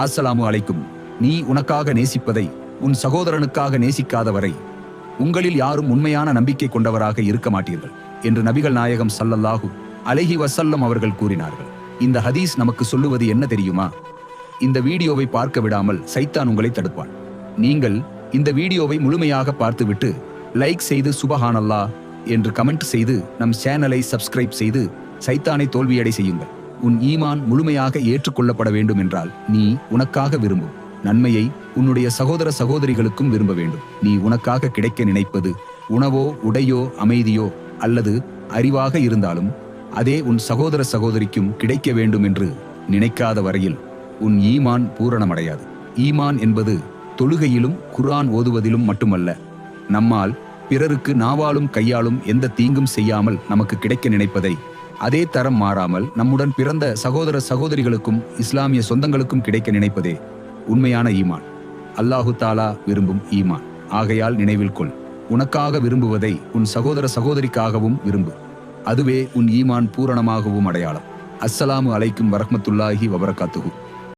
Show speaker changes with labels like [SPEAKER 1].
[SPEAKER 1] ஆசலாமு அலைக்கும். நீ உனக்காக நேசிப்பதை உன் சகோதரனுக்காக நேசிக்காதவரை உங்களில் யாரும் உண்மையான நம்பிக்கை கொண்டவராக இருக்க மாட்டீர்கள் என்று நபிகள் நாயகம் சல்லல்லாஹு அலஹி வசல்லம் அவர்கள் கூறினார்கள். இந்த ஹதீஸ் நமக்கு சொல்லுவது என்ன தெரியுமா? இந்த வீடியோவை பார்க்க விடாமல் சைத்தான் உங்களை தடுப்பான். நீங்கள் இந்த வீடியோவை முழுமையாக பார்த்துவிட்டு லைக் செய்து சுபஹானல்லா என்று கமெண்ட் செய்து நம் சேனலை சப்ஸ்கிரைப் செய்து சைத்தானை தோல்வியடை செய்யுங்கள். உன் ஈமான் முழுமையாக ஏற்றுக்கொள்ளப்பட வேண்டும் என்றால் நீ உனக்காக விரும்பும் நன்மையை உன்னுடைய சகோதர சகோதரிகளுக்கும் விரும்ப வேண்டும். நீ உனக்காக கிடைக்க நினைப்பது உணவோ உடையோ அமைதியோ அல்லது அறிவாக இருந்தாலும் அதே உன் சகோதர சகோதரிக்கும் கிடைக்க வேண்டும் என்று நினைக்காத வரையில் உன் ஈமான் பூரணமடையாது. ஈமான் என்பது தொழுகையிலும் குர்ஆன் ஓதுவதிலும் மட்டுமல்ல நம்மால் பிறருக்கு நாவாலும் கையாலும் எந்த தீங்கும் செய்யாமல் நமக்கு கிடைக்க நினைப்பதை அதே தரம் மாறாமல் நம்முடன் பிறந்த சகோதர சகோதரிகளுக்கும் இஸ்லாமிய சொந்தங்களுக்கும் கிடைக்க நினைப்பதே உண்மையான ஈமான். அல்லாஹு தாலா விரும்பும் ஈமான். ஆகையால் நினைவில் கொள் உனக்காக விரும்புவதை உன் சகோதர சகோதரிக்காகவும் விரும்பு. அதுவே உன் ஈமான் பூரணமாகவும் அடையாளம். அஸ்ஸலாமு அலைக்கும் வரஹமத்துல்லாஹி வபரகாத்துகு